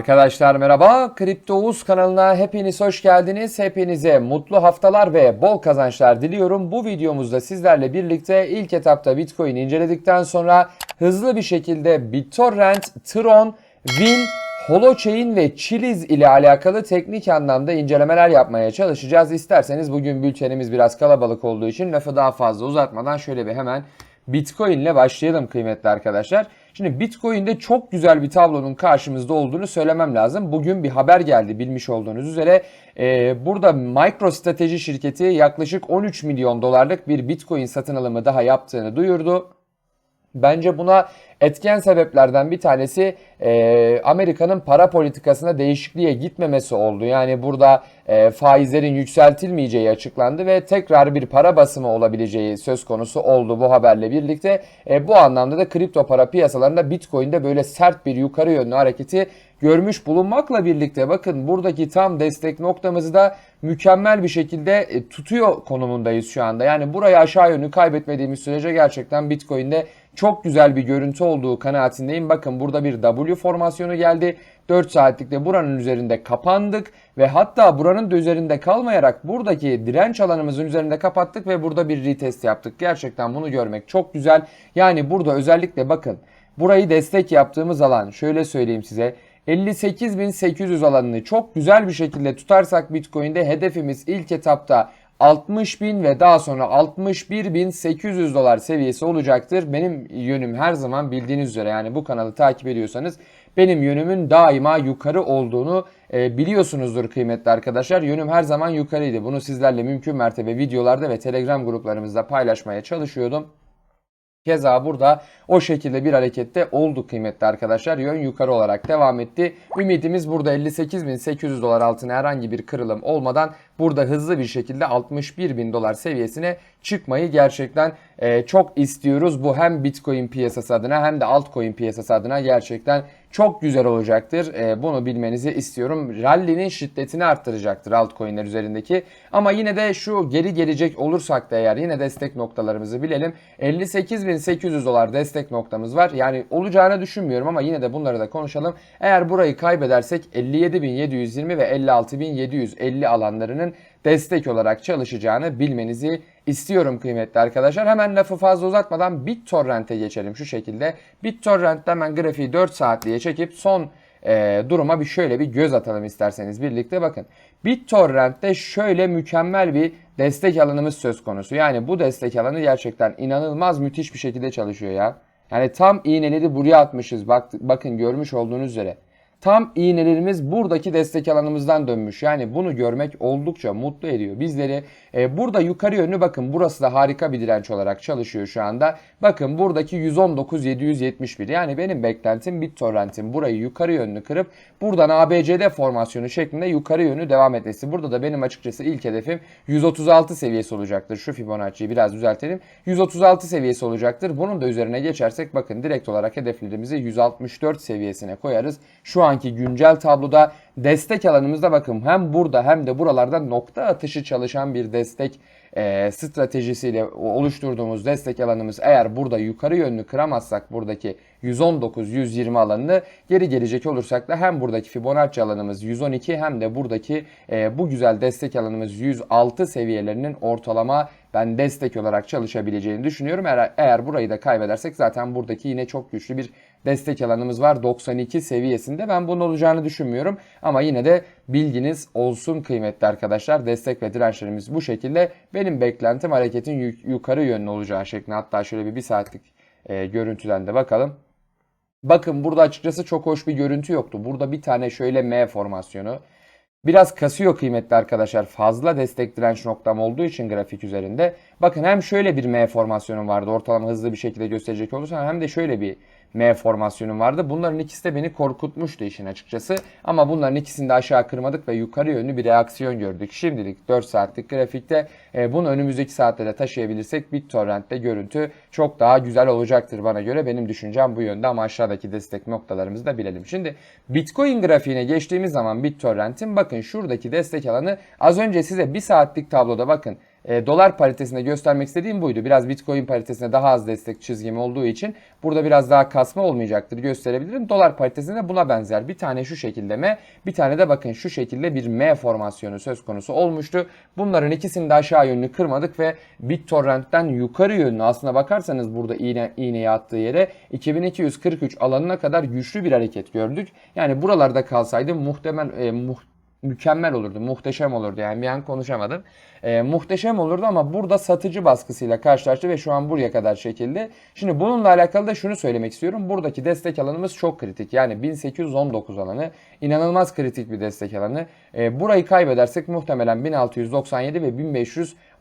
Arkadaşlar merhaba. Kripto Uz kanalına hepiniz hoş geldiniz. Hepinize mutlu haftalar ve bol kazançlar diliyorum. Bu videomuzda sizlerle birlikte ilk etapta Bitcoin inceledikten sonra hızlı bir şekilde BitTorrent, Tron, Win, Holochain ve Chiliz ile alakalı teknik anlamda incelemeler yapmaya çalışacağız. İsterseniz bugün bültenimiz biraz kalabalık olduğu için lafı daha fazla uzatmadan şöyle bir hemen Bitcoin ile başlayalım kıymetli arkadaşlar. Şimdi Bitcoin'de çok güzel bir tablonun karşımızda olduğunu söylemem lazım. Bugün bir haber geldi bilmiş olduğunuz üzere. Ee, burada MicroStrateji şirketi yaklaşık 13 milyon dolarlık bir Bitcoin satın alımı daha yaptığını duyurdu. Bence buna etken sebeplerden bir tanesi e, Amerika'nın para politikasına değişikliğe gitmemesi oldu. Yani burada e, faizlerin yükseltilmeyeceği açıklandı ve tekrar bir para basımı olabileceği söz konusu oldu bu haberle birlikte. E, bu anlamda da kripto para piyasalarında Bitcoin'de böyle sert bir yukarı yönlü hareketi görmüş bulunmakla birlikte bakın buradaki tam destek noktamızı da mükemmel bir şekilde e, tutuyor konumundayız şu anda. Yani burayı aşağı yönlü kaybetmediğimiz sürece gerçekten Bitcoin'de çok güzel bir görüntü olduğu kanaatindeyim. Bakın burada bir W formasyonu geldi. 4 saatlikte buranın üzerinde kapandık ve hatta buranın da üzerinde kalmayarak buradaki direnç alanımızın üzerinde kapattık ve burada bir retest yaptık. Gerçekten bunu görmek çok güzel. Yani burada özellikle bakın burayı destek yaptığımız alan şöyle söyleyeyim size 58.800 alanını çok güzel bir şekilde tutarsak Bitcoin'de hedefimiz ilk etapta 60.000 ve daha sonra 61.800 dolar seviyesi olacaktır. Benim yönüm her zaman bildiğiniz üzere yani bu kanalı takip ediyorsanız benim yönümün daima yukarı olduğunu e, biliyorsunuzdur kıymetli arkadaşlar. Yönüm her zaman yukarıydı. Bunu sizlerle mümkün mertebe videolarda ve Telegram gruplarımızda paylaşmaya çalışıyordum. Keza burada o şekilde bir harekette oldu kıymetli arkadaşlar. Yön yukarı olarak devam etti. Ümidimiz burada 58.800 dolar altına herhangi bir kırılım olmadan burada hızlı bir şekilde 61.000 dolar seviyesine çıkmayı gerçekten e, çok istiyoruz. Bu hem Bitcoin piyasası adına hem de altcoin piyasası adına gerçekten çok güzel olacaktır. E, bunu bilmenizi istiyorum. Rally'nin şiddetini arttıracaktır altcoin'ler üzerindeki. Ama yine de şu geri gelecek olursak da eğer yine destek noktalarımızı bilelim. 58.800 dolar destek noktamız var. Yani olacağını düşünmüyorum ama yine de bunları da konuşalım. Eğer burayı kaybedersek 57.720 ve 56.750 alanlarının destek olarak çalışacağını bilmenizi istiyorum kıymetli arkadaşlar. Hemen lafı fazla uzatmadan BitTorrent'e geçelim şu şekilde. BitTorrent'te hemen grafiği 4 saatliğe çekip son e, duruma bir şöyle bir göz atalım isterseniz birlikte bakın. BitTorrent'te şöyle mükemmel bir destek alanımız söz konusu. Yani bu destek alanı gerçekten inanılmaz müthiş bir şekilde çalışıyor ya. Yani tam iğneleri buraya atmışız. Bak, bakın görmüş olduğunuz üzere. Tam iğnelerimiz buradaki destek alanımızdan dönmüş. Yani bunu görmek oldukça mutlu ediyor bizleri. E, burada yukarı yönlü bakın burası da harika bir direnç olarak çalışıyor şu anda. Bakın buradaki 119.771 yani benim beklentim BitTorrent'in burayı yukarı yönlü kırıp buradan ABCD formasyonu şeklinde yukarı yönlü devam etmesi. Burada da benim açıkçası ilk hedefim 136 seviyesi olacaktır. Şu Fibonacci'yi biraz düzeltelim. 136 seviyesi olacaktır. Bunun da üzerine geçersek bakın direkt olarak hedeflerimizi 164 seviyesine koyarız. Şu anki güncel tabloda destek alanımızda bakın hem burada hem de buralarda nokta atışı çalışan bir destek e, stratejisiyle oluşturduğumuz destek alanımız eğer burada yukarı yönlü kıramazsak buradaki 119-120 alanını geri gelecek olursak da hem buradaki Fibonacci alanımız 112 hem de buradaki e, bu güzel destek alanımız 106 seviyelerinin ortalama ben destek olarak çalışabileceğini düşünüyorum. Eğer, eğer burayı da kaybedersek zaten buradaki yine çok güçlü bir destek alanımız var 92 seviyesinde. Ben bunun olacağını düşünmüyorum ama yine de bilginiz olsun kıymetli arkadaşlar. Destek ve dirençlerimiz bu şekilde. Benim beklentim hareketin yukarı yönlü olacağı şeklinde. Hatta şöyle bir bir saatlik e, görüntüden de bakalım. Bakın burada açıkçası çok hoş bir görüntü yoktu. Burada bir tane şöyle M formasyonu. Biraz kasıyor kıymetli arkadaşlar. Fazla destek direnç noktam olduğu için grafik üzerinde. Bakın hem şöyle bir M formasyonum vardı. Ortalama hızlı bir şekilde gösterecek olursam hem de şöyle bir M formasyonum vardı. Bunların ikisi de beni korkutmuştu işin açıkçası. Ama bunların ikisini de aşağı kırmadık ve yukarı yönlü bir reaksiyon gördük. Şimdilik 4 saatlik grafikte e, bunu önümüzdeki saatlere taşıyabilirsek BitTorrent'te görüntü çok daha güzel olacaktır bana göre. Benim düşüncem bu yönde ama aşağıdaki destek noktalarımızı da bilelim. Şimdi Bitcoin grafiğine geçtiğimiz zaman BitTorrent'in bakın şuradaki destek alanı az önce size 1 saatlik tabloda bakın e, dolar paritesinde göstermek istediğim buydu. Biraz Bitcoin paritesine daha az destek çizgim olduğu için burada biraz daha kasma olmayacaktır gösterebilirim. Dolar paritesinde buna benzer bir tane şu şekilde M bir tane de bakın şu şekilde bir M formasyonu söz konusu olmuştu. Bunların ikisini de aşağı yönlü kırmadık ve BitTorrent'ten yukarı yönlü aslına bakarsanız burada iğne, iğneyi attığı yere 2243 alanına kadar güçlü bir hareket gördük. Yani buralarda kalsaydı muhtemel e, muh, mükemmel olurdu, muhteşem olurdu. Yani bir an konuşamadım. E, muhteşem olurdu ama burada satıcı baskısıyla karşılaştı ve şu an buraya kadar çekildi. Şimdi bununla alakalı da şunu söylemek istiyorum. Buradaki destek alanımız çok kritik. Yani 1819 alanı inanılmaz kritik bir destek alanı. E, burayı kaybedersek muhtemelen 1697 ve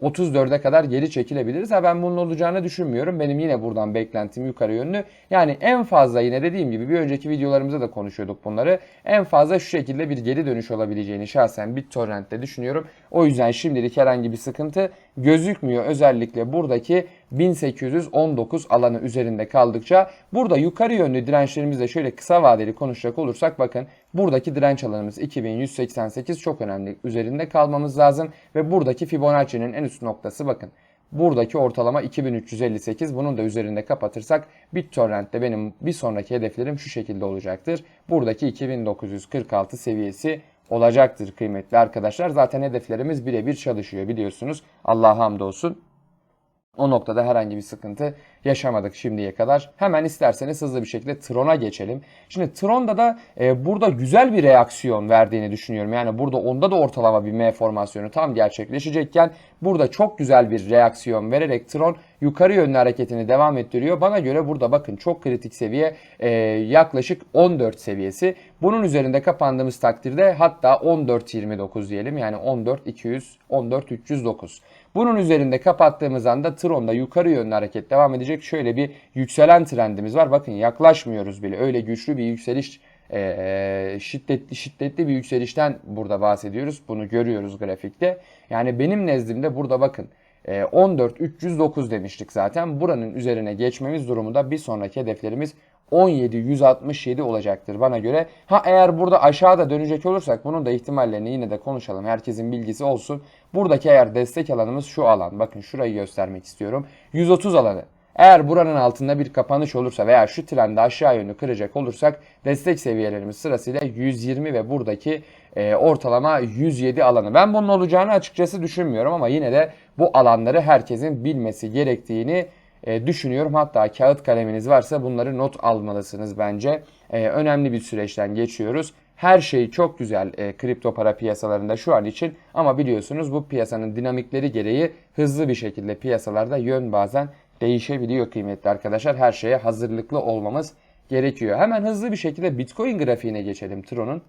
1534'e kadar geri çekilebiliriz. Ha ben bunun olacağını düşünmüyorum. Benim yine buradan beklentim yukarı yönlü. Yani en fazla yine dediğim gibi bir önceki videolarımızda da konuşuyorduk bunları. En fazla şu şekilde bir geri dönüş olabileceğini şahsen BitTorrent'te düşünüyorum. O yüzden şimdilik herhangi bir sıkıntı gözükmüyor. Özellikle buradaki 1819 alanı üzerinde kaldıkça burada yukarı yönlü dirençlerimizde şöyle kısa vadeli konuşacak olursak bakın buradaki direnç alanımız 2188 çok önemli. Üzerinde kalmamız lazım ve buradaki Fibonacci'nin en üst noktası bakın. Buradaki ortalama 2358. Bunun da üzerinde kapatırsak BitTorrent'te benim bir sonraki hedeflerim şu şekilde olacaktır. Buradaki 2946 seviyesi olacaktır kıymetli arkadaşlar. Zaten hedeflerimiz birebir çalışıyor biliyorsunuz. Allah'a hamdolsun. O noktada herhangi bir sıkıntı yaşamadık şimdiye kadar. Hemen isterseniz hızlı bir şekilde Tron'a geçelim. Şimdi Tron'da da e, burada güzel bir reaksiyon verdiğini düşünüyorum. Yani burada onda da ortalama bir M formasyonu tam gerçekleşecekken burada çok güzel bir reaksiyon vererek Tron yukarı yönlü hareketini devam ettiriyor. Bana göre burada bakın çok kritik seviye e, yaklaşık 14 seviyesi. Bunun üzerinde kapandığımız takdirde hatta 14.29 diyelim yani 14.200 14.309. Bunun üzerinde kapattığımız anda Tron'da yukarı yönlü hareket devam edecek. Şöyle bir yükselen trendimiz var. Bakın yaklaşmıyoruz bile. Öyle güçlü bir yükseliş e, şiddetli şiddetli bir yükselişten burada bahsediyoruz. Bunu görüyoruz grafikte. Yani benim nezdimde burada bakın 14.309 demiştik zaten. Buranın üzerine geçmemiz durumunda bir sonraki hedeflerimiz 17.167 olacaktır bana göre. Ha eğer burada aşağıda dönecek olursak bunun da ihtimallerini yine de konuşalım. Herkesin bilgisi olsun. Buradaki eğer destek alanımız şu alan. Bakın şurayı göstermek istiyorum. 130 alanı. Eğer buranın altında bir kapanış olursa veya şu trendi aşağı yönlü kıracak olursak destek seviyelerimiz sırasıyla 120 ve buradaki e, ortalama 107 alanı. Ben bunun olacağını açıkçası düşünmüyorum ama yine de bu alanları herkesin bilmesi gerektiğini e, düşünüyorum. Hatta kağıt kaleminiz varsa bunları not almalısınız bence. E, önemli bir süreçten geçiyoruz. Her şey çok güzel e, kripto para piyasalarında şu an için ama biliyorsunuz bu piyasanın dinamikleri gereği hızlı bir şekilde piyasalarda yön bazen değişebiliyor kıymetli arkadaşlar. Her şeye hazırlıklı olmamız gerekiyor. Hemen hızlı bir şekilde Bitcoin grafiğine geçelim Tron'un.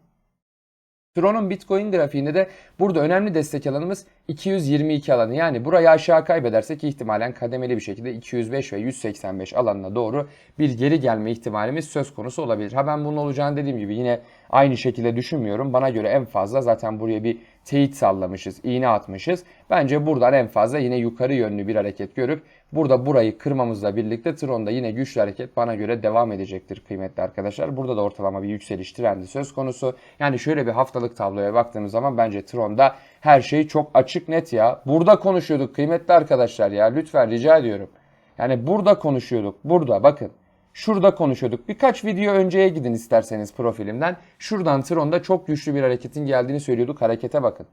Tron'un Bitcoin grafiğinde de burada önemli destek alanımız 222 alanı. Yani burayı aşağı kaybedersek ihtimalen kademeli bir şekilde 205 ve 185 alanına doğru bir geri gelme ihtimalimiz söz konusu olabilir. Ha ben bunun olacağını dediğim gibi yine aynı şekilde düşünmüyorum. Bana göre en fazla zaten buraya bir teyit sallamışız, iğne atmışız. Bence buradan en fazla yine yukarı yönlü bir hareket görüp burada burayı kırmamızla birlikte Tron'da yine güçlü hareket bana göre devam edecektir kıymetli arkadaşlar. Burada da ortalama bir yükseliş trendi söz konusu. Yani şöyle bir haftalık tabloya baktığımız zaman bence Tron'da her şey çok açık net ya. Burada konuşuyorduk kıymetli arkadaşlar ya lütfen rica ediyorum. Yani burada konuşuyorduk. Burada bakın. Şurada konuşuyorduk. Birkaç video önceye gidin isterseniz profilimden. Şuradan Tron'da çok güçlü bir hareketin geldiğini söylüyorduk. Harekete bakın.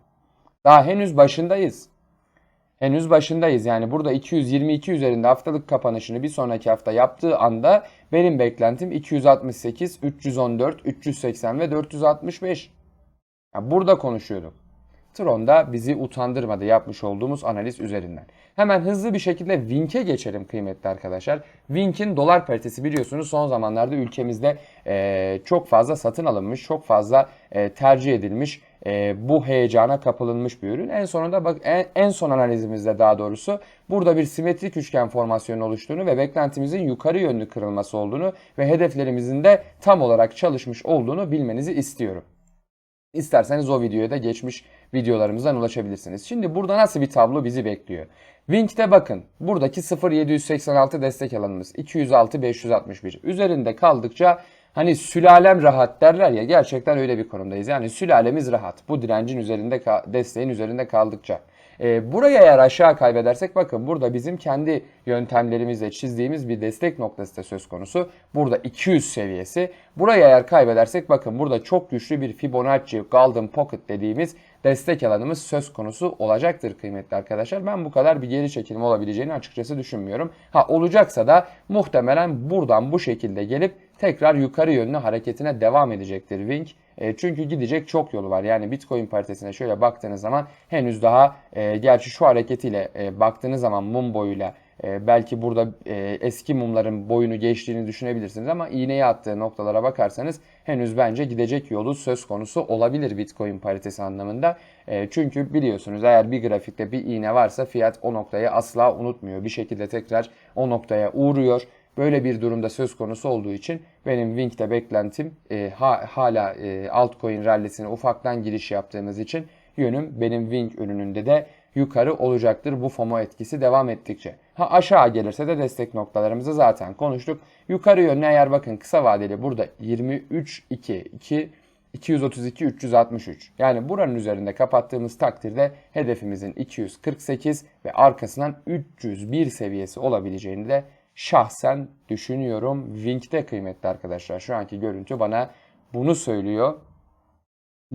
Daha henüz başındayız. Henüz başındayız. Yani burada 222 üzerinde haftalık kapanışını bir sonraki hafta yaptığı anda benim beklentim 268, 314, 380 ve 465. Yani burada konuşuyorduk. Tron da bizi utandırmadı yapmış olduğumuz analiz üzerinden. Hemen hızlı bir şekilde Wink'e geçelim kıymetli arkadaşlar. Wink'in dolar paritesi biliyorsunuz son zamanlarda ülkemizde e, çok fazla satın alınmış, çok fazla e, tercih edilmiş, e, bu heyecana kapılınmış bir ürün. En sonunda bak en, en son analizimizde daha doğrusu burada bir simetrik üçgen formasyonu oluştuğunu ve beklentimizin yukarı yönlü kırılması olduğunu ve hedeflerimizin de tam olarak çalışmış olduğunu bilmenizi istiyorum. İsterseniz o videoya da geçmiş videolarımızdan ulaşabilirsiniz. Şimdi burada nasıl bir tablo bizi bekliyor? Wink'te bakın. Buradaki 0.786 destek alanımız. 206 561. Üzerinde kaldıkça hani sülalem rahat derler ya gerçekten öyle bir konumdayız. Yani sülalemiz rahat. Bu direncin üzerinde desteğin üzerinde kaldıkça. E, burayı eğer aşağı kaybedersek bakın burada bizim kendi yöntemlerimizle çizdiğimiz bir destek noktası da söz konusu. Burada 200 seviyesi. Burayı eğer kaybedersek bakın burada çok güçlü bir Fibonacci Golden Pocket dediğimiz destek alanımız söz konusu olacaktır kıymetli arkadaşlar. Ben bu kadar bir geri çekilme olabileceğini açıkçası düşünmüyorum. Ha olacaksa da muhtemelen buradan bu şekilde gelip tekrar yukarı yönlü hareketine devam edecektir Wing. E, çünkü gidecek çok yolu var. Yani Bitcoin paritesine şöyle baktığınız zaman henüz daha e, gerçi şu hareketiyle e, baktığınız zaman mum boyuyla e, belki burada e, eski mumların boyunu geçtiğini düşünebilirsiniz ama iğneyi attığı noktalara bakarsanız henüz bence gidecek yolu söz konusu olabilir Bitcoin paritesi anlamında. E, çünkü biliyorsunuz eğer bir grafikte bir iğne varsa fiyat o noktayı asla unutmuyor. Bir şekilde tekrar o noktaya uğruyor. Böyle bir durumda söz konusu olduğu için benim Wing'de beklentim e, ha, hala e, altcoin rallisine ufaktan giriş yaptığımız için yönüm benim Wing ürününde de yukarı olacaktır bu FOMO etkisi devam ettikçe. Ha aşağı gelirse de destek noktalarımızı zaten konuştuk. Yukarı yönüne eğer bakın kısa vadeli burada 23 2 2 232 363. Yani buranın üzerinde kapattığımız takdirde hedefimizin 248 ve arkasından 301 seviyesi olabileceğini de şahsen düşünüyorum. Wing'de kıymetli arkadaşlar. Şu anki görüntü bana bunu söylüyor.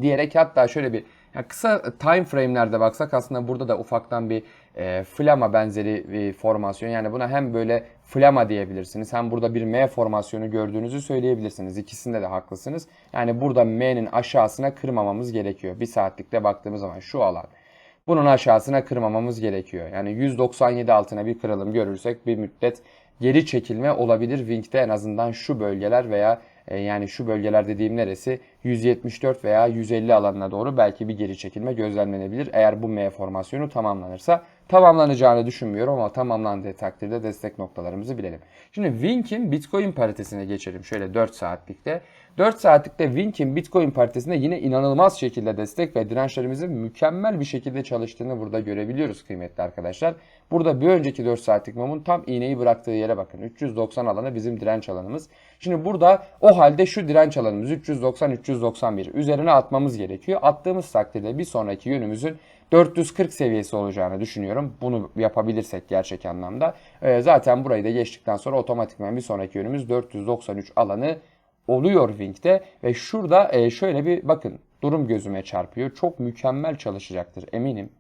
Diyerek hatta şöyle bir ya kısa time frame'lerde baksak aslında burada da ufaktan bir e, flama benzeri bir formasyon. Yani buna hem böyle flama diyebilirsiniz hem burada bir M formasyonu gördüğünüzü söyleyebilirsiniz. İkisinde de haklısınız. Yani burada M'nin aşağısına kırmamamız gerekiyor. Bir saatlikte baktığımız zaman şu alan. Bunun aşağısına kırmamamız gerekiyor. Yani 197 altına bir kırılım görürsek bir müddet geri çekilme olabilir Wing'de en azından şu bölgeler veya e, yani şu bölgeler dediğim neresi 174 veya 150 alanına doğru belki bir geri çekilme gözlemlenebilir. Eğer bu M formasyonu tamamlanırsa tamamlanacağını düşünmüyorum ama tamamlandığı takdirde destek noktalarımızı bilelim. Şimdi Wink'in Bitcoin paritesine geçelim şöyle 4 saatlikte. 4 saatlikte Wink'in Bitcoin paritesinde yine inanılmaz şekilde destek ve dirençlerimizin mükemmel bir şekilde çalıştığını burada görebiliyoruz kıymetli arkadaşlar. Burada bir önceki 4 saatlik mumun tam iğneyi bıraktığı yere bakın. 390 alanı bizim direnç alanımız. Şimdi burada o halde şu direnç alanımız 390-391 üzerine atmamız gerekiyor. Attığımız takdirde bir sonraki yönümüzün 440 seviyesi olacağını düşünüyorum. Bunu yapabilirsek gerçek anlamda. Ee, zaten burayı da geçtikten sonra otomatikman bir sonraki yönümüz 493 alanı oluyor Wing'de. Ve şurada e, şöyle bir bakın durum gözüme çarpıyor. Çok mükemmel çalışacaktır eminim.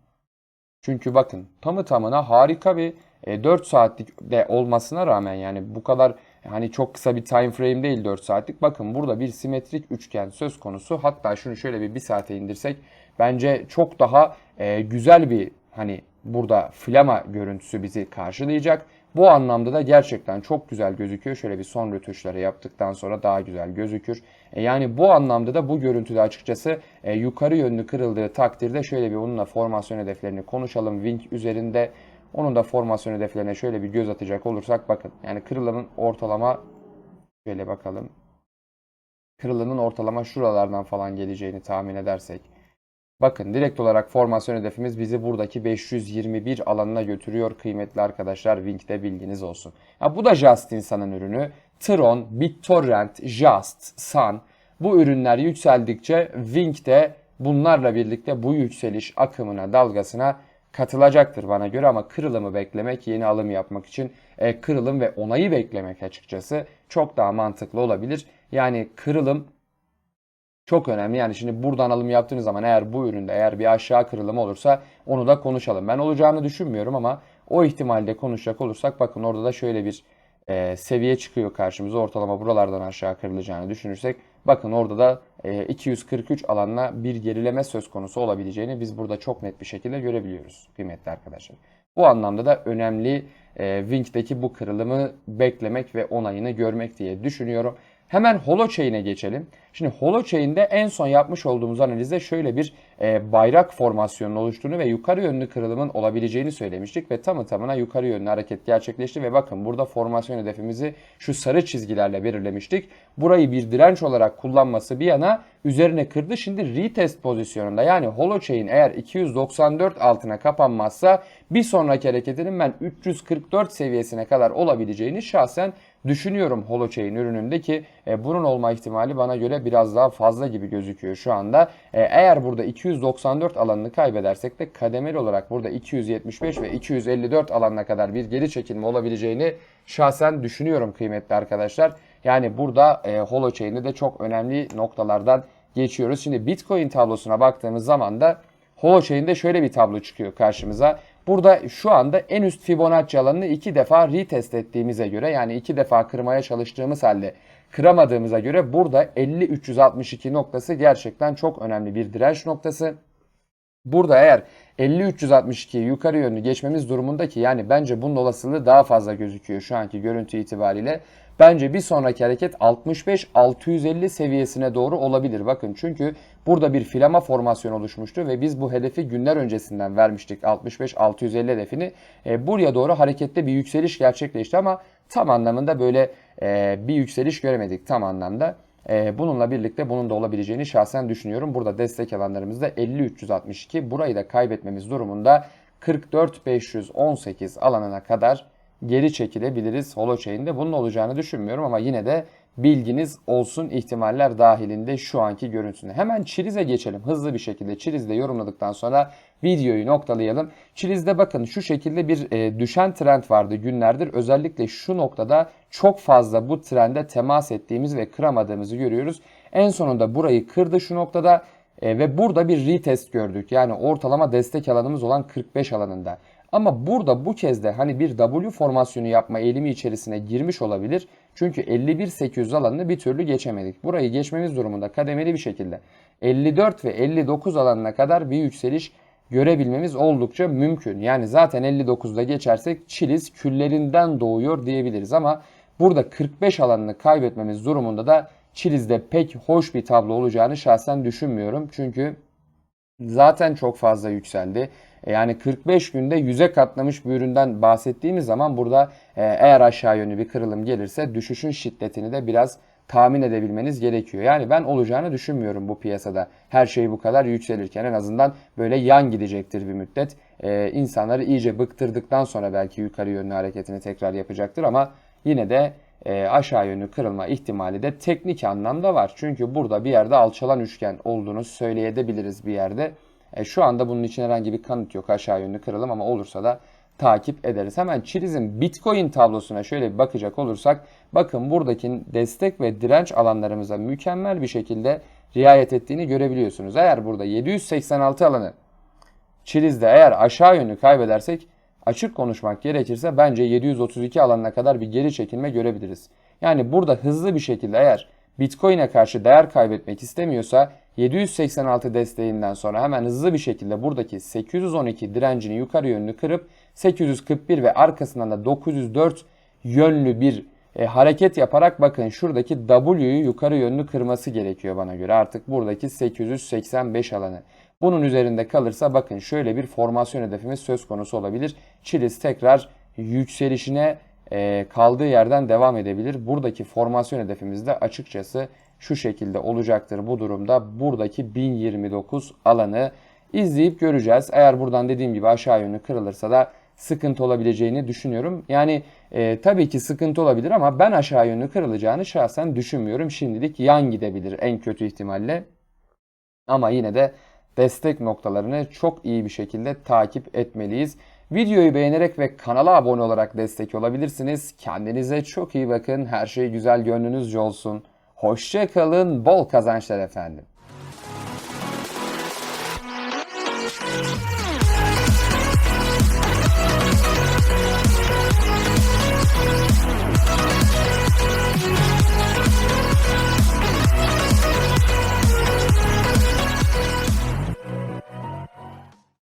Çünkü bakın tamı tamına harika bir e, 4 saatlik de olmasına rağmen yani bu kadar hani çok kısa bir time frame değil 4 saatlik. Bakın burada bir simetrik üçgen söz konusu. Hatta şunu şöyle bir 1 saate indirsek bence çok daha e, güzel bir hani burada flama görüntüsü bizi karşılayacak. Bu anlamda da gerçekten çok güzel gözüküyor. Şöyle bir son rötuşları yaptıktan sonra daha güzel gözükür. E, yani bu anlamda da bu görüntüde açıkçası e, yukarı yönlü kırıldığı takdirde şöyle bir onunla formasyon hedeflerini konuşalım. Wing üzerinde onun da formasyon hedeflerine şöyle bir göz atacak olursak bakın. Yani kırılımın ortalama şöyle bakalım. Kırılımın ortalama şuralardan falan geleceğini tahmin edersek. Bakın direkt olarak formasyon hedefimiz bizi buradaki 521 alanına götürüyor kıymetli arkadaşlar. Wing'de bilginiz olsun. Ya bu da Just insanın ürünü. Tron, BitTorrent, Just, Sun bu ürünler yükseldikçe Wing'de bunlarla birlikte bu yükseliş akımına, dalgasına katılacaktır bana göre ama kırılımı beklemek, yeni alım yapmak için e, kırılım ve onayı beklemek açıkçası çok daha mantıklı olabilir. Yani kırılım çok önemli. Yani şimdi buradan alım yaptığınız zaman eğer bu üründe eğer bir aşağı kırılım olursa onu da konuşalım. Ben olacağını düşünmüyorum ama o ihtimalde konuşacak olursak bakın orada da şöyle bir e, seviye çıkıyor karşımıza. Ortalama buralardan aşağı kırılacağını düşünürsek bakın orada da e, 243 alanla bir gerileme söz konusu olabileceğini biz burada çok net bir şekilde görebiliyoruz kıymetli arkadaşlar. Bu anlamda da önemli e, Wing'deki bu kırılımı beklemek ve onayını görmek diye düşünüyorum. Hemen Holochain'e geçelim. Şimdi Holochain'de en son yapmış olduğumuz analizde şöyle bir e, bayrak formasyonunun oluştuğunu ve yukarı yönlü kırılımın olabileceğini söylemiştik ve tamı tamına yukarı yönlü hareket gerçekleşti ve bakın burada formasyon hedefimizi şu sarı çizgilerle belirlemiştik. Burayı bir direnç olarak kullanması bir yana üzerine kırdı. Şimdi retest pozisyonunda yani Holochain eğer 294 altına kapanmazsa bir sonraki hareketinin ben 344 seviyesine kadar olabileceğini şahsen düşünüyorum Holochain ürününde ki e, bunun olma ihtimali bana göre biraz daha fazla gibi gözüküyor şu anda. E, eğer burada 294 alanını kaybedersek de kademeli olarak burada 275 ve 254 alanına kadar bir geri çekilme olabileceğini şahsen düşünüyorum kıymetli arkadaşlar. Yani burada e, Holochain'de de çok önemli noktalardan geçiyoruz. Şimdi Bitcoin tablosuna baktığımız zaman da Holochain'de şöyle bir tablo çıkıyor karşımıza. Burada şu anda en üst Fibonacci alanını iki defa retest ettiğimize göre yani iki defa kırmaya çalıştığımız halde kıramadığımıza göre burada 50-362 noktası gerçekten çok önemli bir direnç noktası. Burada eğer 50-362'yi yukarı yönlü geçmemiz durumunda ki yani bence bunun olasılığı daha fazla gözüküyor şu anki görüntü itibariyle. Bence bir sonraki hareket 65-650 seviyesine doğru olabilir. Bakın çünkü burada bir filama formasyon oluşmuştu ve biz bu hedefi günler öncesinden vermiştik. 65-650 hedefini. E, buraya doğru harekette bir yükseliş gerçekleşti ama tam anlamında böyle e, bir yükseliş göremedik tam anlamda. E, bununla birlikte bunun da olabileceğini şahsen düşünüyorum. Burada destek alanlarımızda 50-362. Burayı da kaybetmemiz durumunda 44-518 alanına kadar geri çekilebiliriz Holochain'de. Bunun olacağını düşünmüyorum ama yine de bilginiz olsun ihtimaller dahilinde şu anki görüntüsüne. Hemen Çiliz'e geçelim hızlı bir şekilde. Çiliz'de yorumladıktan sonra videoyu noktalayalım. Çiliz'de bakın şu şekilde bir e, düşen trend vardı günlerdir. Özellikle şu noktada çok fazla bu trende temas ettiğimiz ve kıramadığımızı görüyoruz. En sonunda burayı kırdı şu noktada e, ve burada bir retest gördük. Yani ortalama destek alanımız olan 45 alanında. Ama burada bu kez de hani bir W formasyonu yapma eğilimi içerisine girmiş olabilir. Çünkü 51-800 alanını bir türlü geçemedik. Burayı geçmemiz durumunda kademeli bir şekilde 54 ve 59 alanına kadar bir yükseliş görebilmemiz oldukça mümkün. Yani zaten 59'da geçersek Çiliz küllerinden doğuyor diyebiliriz ama burada 45 alanını kaybetmemiz durumunda da Çiliz'de pek hoş bir tablo olacağını şahsen düşünmüyorum. Çünkü zaten çok fazla yükseldi. E, yani 45 günde 100'e katlamış bir üründen bahsettiğimiz zaman burada e, eğer aşağı yönlü bir kırılım gelirse düşüşün şiddetini de biraz tahmin edebilmeniz gerekiyor. Yani ben olacağını düşünmüyorum bu piyasada. Her şey bu kadar yükselirken en azından böyle yan gidecektir bir müddet. Ee, insanları iyice bıktırdıktan sonra belki yukarı yönlü hareketini tekrar yapacaktır ama yine de e, aşağı yönlü kırılma ihtimali de teknik anlamda var. Çünkü burada bir yerde alçalan üçgen olduğunu söyleyebiliriz bir yerde. E, şu anda bunun için herhangi bir kanıt yok aşağı yönlü kırılım ama olursa da takip ederiz. Hemen Çiliz'in Bitcoin tablosuna şöyle bir bakacak olursak bakın buradaki destek ve direnç alanlarımıza mükemmel bir şekilde riayet ettiğini görebiliyorsunuz. Eğer burada 786 alanı Çiliz'de eğer aşağı yönlü kaybedersek açık konuşmak gerekirse bence 732 alanına kadar bir geri çekilme görebiliriz. Yani burada hızlı bir şekilde eğer Bitcoin'e karşı değer kaybetmek istemiyorsa 786 desteğinden sonra hemen hızlı bir şekilde buradaki 812 direncini yukarı yönlü kırıp 841 ve arkasından da 904 yönlü bir e, hareket yaparak bakın şuradaki W'yu yukarı yönlü kırması gerekiyor bana göre. Artık buradaki 885 alanı. Bunun üzerinde kalırsa bakın şöyle bir formasyon hedefimiz söz konusu olabilir. Çiliz tekrar yükselişine e, kaldığı yerden devam edebilir. Buradaki formasyon hedefimiz de açıkçası şu şekilde olacaktır bu durumda. Buradaki 1029 alanı izleyip göreceğiz. Eğer buradan dediğim gibi aşağı yönlü kırılırsa da sıkıntı olabileceğini düşünüyorum. Yani e, tabii ki sıkıntı olabilir ama ben aşağı yönlü kırılacağını şahsen düşünmüyorum. Şimdilik yan gidebilir en kötü ihtimalle. Ama yine de destek noktalarını çok iyi bir şekilde takip etmeliyiz. Videoyu beğenerek ve kanala abone olarak destek olabilirsiniz. Kendinize çok iyi bakın. Her şey güzel gönlünüzce olsun. Hoşça kalın. Bol kazançlar efendim.